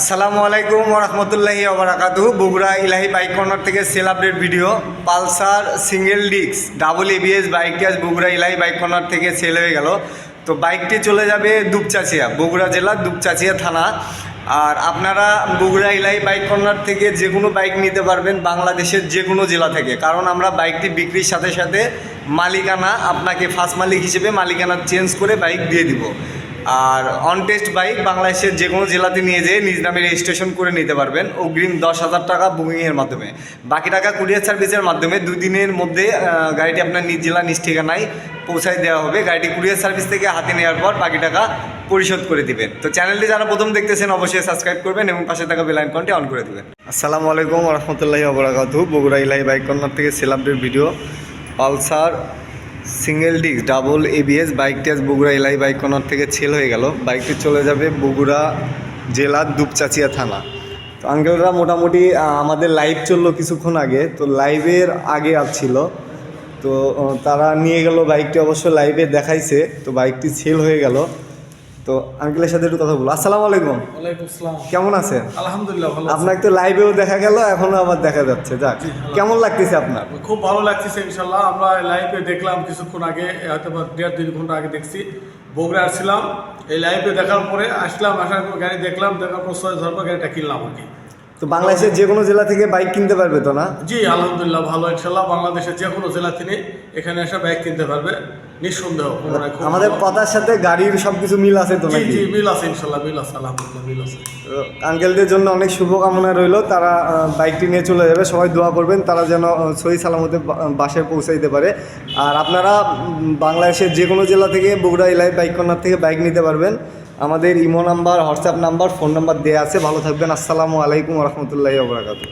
আসসালামু আলাইকুম রহমতুল্লাহি ওবরাকাতু বগুড়া ইলাহি বাইক কর্নার থেকে sale update video. Pulsar single ডিক্স ডাবল এবিএস বাইকটি আজ বগুড়া ইলাহি বাইক কর্নার থেকে সেল হয়ে গেল। তো বাইকটি চলে যাবে দুপচাচিয়া, বগুড়া জেলার দুপচাচিয়া থানা। আর আপনারা বগুড়া ইলাহি বাইক কর্নার থেকে যে কোনো বাইক নিতে পারবেন বাংলাদেশের যে কোনো জেলা থেকে। কারণ আমরা বাইকটি বিক্রির সাথে সাথে মালিকানা আপনাকে ফার্স্ট মালিক হিসেবে মালিকানা চেঞ্জ করে বাইক দিয়ে দিব। আর অন টেস্ট বাইক বাংলাদেশের যে কোনো জেলাতে নিয়ে যেয়ে নিজ নামে রেজিস্ট্রেশন করে নিতে পারবেন। অগ্রিম দশ হাজার টাকা বুকিংয়ের মাধ্যমে। বাকি টাকা কুরিয়ার সার্ভিসের মাধ্যমে দুই দিনের মধ্যে গাড়িটি আপনার নিজ জেলা নিজ ঠিকানায় পৌঁছায় দেওয়া হবে। গাড়িটি কুরিয়ার সার্ভিস থেকে হাতে নেওয়ার পর বাকি টাকা পরিশোধ করে দিবেন। তো চ্যানেলটি যারা প্রথম দেখতেছেন, অবশ্যই সাবস্ক্রাইব করবেন এবং পাশে থাকা বেল আইকনটি অন করে দেবেন। আসসালামু আলাইকুম রহমতুল্লাহি আবরাকাতু বগুড়া ইলাহি বাইক কর্নার থেকে sale video. Pulsar single disc double ABS বাইকটি আজ বগুড়া এলাই বাইক কর্নার থেকে ছেল হয়ে গেল। বাইকটি চলে যাবে বগুড়া জেলার দুপচাচিয়া থানা। তো আঙ্কেলরা মোটামুটি আমাদের লাইভ চলল কিছুক্ষণ আগে। তো লাইভের আগে আসছিল তো তারা নিয়ে গেল বাইকটি অবশ্য লাইভে দেখাইছে। তো বাইকটি ছেল হয়ে গেল। তো আঙ্কেলের সাথে একটু কথা বলব আসসালামু আলাইকুম। কেমন আছেন? আলহামদুলিল্লাহ ভালো। আপনাকে তো লাইভেও দেখা গেল এখনও আবার দেখা যাচ্ছে। যাক কেমন লাগতেছে আপনার? খুব ভালো লাগতেছে ইনশাল্লাহ আমরা লাইভে দেখলাম কিছুক্ষণ আগে হয়তো দেড় দুই ঘণ্টা আগে দেখছি। বগুড়া আসছিলাম। এই লাইভে দেখার পরে আসলাম আসার পর গাড়ি দেখলাম দেখার পর সয় ধরপর গাড়িটা কিনলাম আর কি। তো বাংলাদেশের যে কোনো জেলা থেকে বাইক কিনতে পারবে তো না? জি আলহামদুলিল্লাহ ভালো ইনশাল্লাহ বাংলাদেশের যে কোনো জেলা থেকে এখানে এসে বাইক কিনতে পারবে। নিঃসন্দেহ আমাদের। কথার সাথে গাড়ির সবকিছু মিল আছে তো জি নাকি? জি মিল আছে ইনশাল্লাহ মিল আছে আলহামদুলিল্লাহ মিল আছে। তো আঙ্কেলদের জন্য অনেক শুভকামনা রইল। তারা বাইকটি নিয়ে চলে যাবে। সবাই দোয়া করবেন তারা যেন সহি সালামতে বা- বাসায় পৌঁছাইতে পারে। আর আপনারা বাংলাদেশের যে কোনো জেলা থেকে বগুড়া এলাই বাইক কর্নার থেকে বাইক নিতে পারবেন। আমাদের imo number, WhatsApp number, phone number দেওয়া আছে। ভালো থাকবেন। আসসালামু আলাইকুম রহমতুল্লাহ ওবরাকাতু